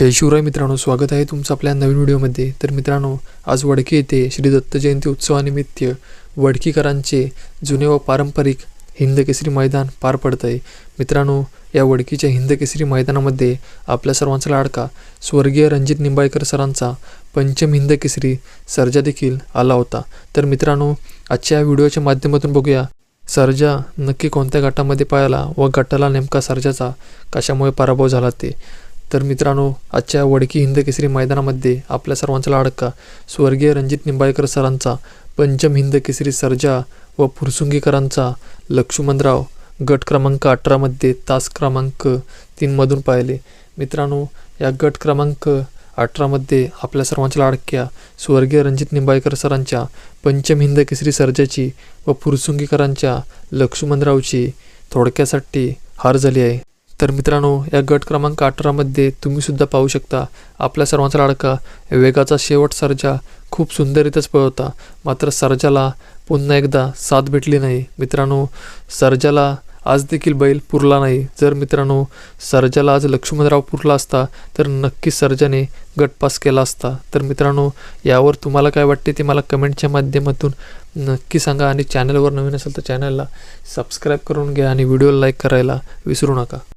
जय शिवराय मित्रांनो स्वागत आहे तुमचं आपल्या नवीन व्हिडिओमध्ये. तर मित्रांनो आज वडकी येथे श्री दत्त जयंती उत्सवानिमित्त वडकीकरांचे जुने व पारंपरिक हिंदकेसरी मैदान पार पडत आहे मित्रांनो या वडकीच्या हिंदकेसरी मैदानामध्ये आपल्या सर्वांचा लाडका स्वर्गीय रणजित निंबाळकर सरांचा पंचम हिंदकेसरी सर्जा देखील आला होता. तर मित्रांनो आजच्या या व्हिडिओच्या माध्यमातून बघूया सर्जा नक्की कोणत्या गटामध्ये पाळला व गटाला नेमका सर्जाचा कशामुळे पराभव झाला ते. तर मित्रांनो आजच्या वडकी हिंद केसरी मैदानामध्ये आपल्या सर्वांचा लाडका स्वर्गीय रणजित निंबाळकर सरांचा पंचम हिंद केसरी सर्जा व फुरसुंगीकरांचा लक्ष्मणराव गट क्रमांक अठरामध्ये तास क्रमांक तीनमधून पाहिले. मित्रांनो या गट क्रमांक अठरामध्ये आपल्या सर्वांच्या लाडक्या स्वर्गीय रणजित निंबाळकर सरांच्या पंचम हिंद केसरी सर्जाची व फुरसुंगीकरांच्या लक्ष्मणरावची थोडक्यासाठी हार झाली आहे. तर मित्रांनो या गट क्रमांक अठरामध्ये तुम्ही सुद्धा पाहू शकता आपल्या सर्वांचा लाडका वेगाचा शेवट सर्जा खूप सुंदरीतच पळवता. मात्र सर्जाला पुन्हा एकदा साथ भेटली नाही. मित्रांनो सर्जाला आज देखील बैल पुरला नाही. जर मित्रांनो सर्जाला आज लक्ष्मणराव पुरला असता तर नक्की सर्जाने गटपास केला असता. तर मित्रांनो यावर तुम्हाला काय वाटते ते मला कमेंटच्या माध्यमातून नक्की सांगा आणि चॅनलवर नवीन असेल तर चॅनलला सबस्क्राईब करून घ्या आणि व्हिडिओला लाईक करायला विसरू नका.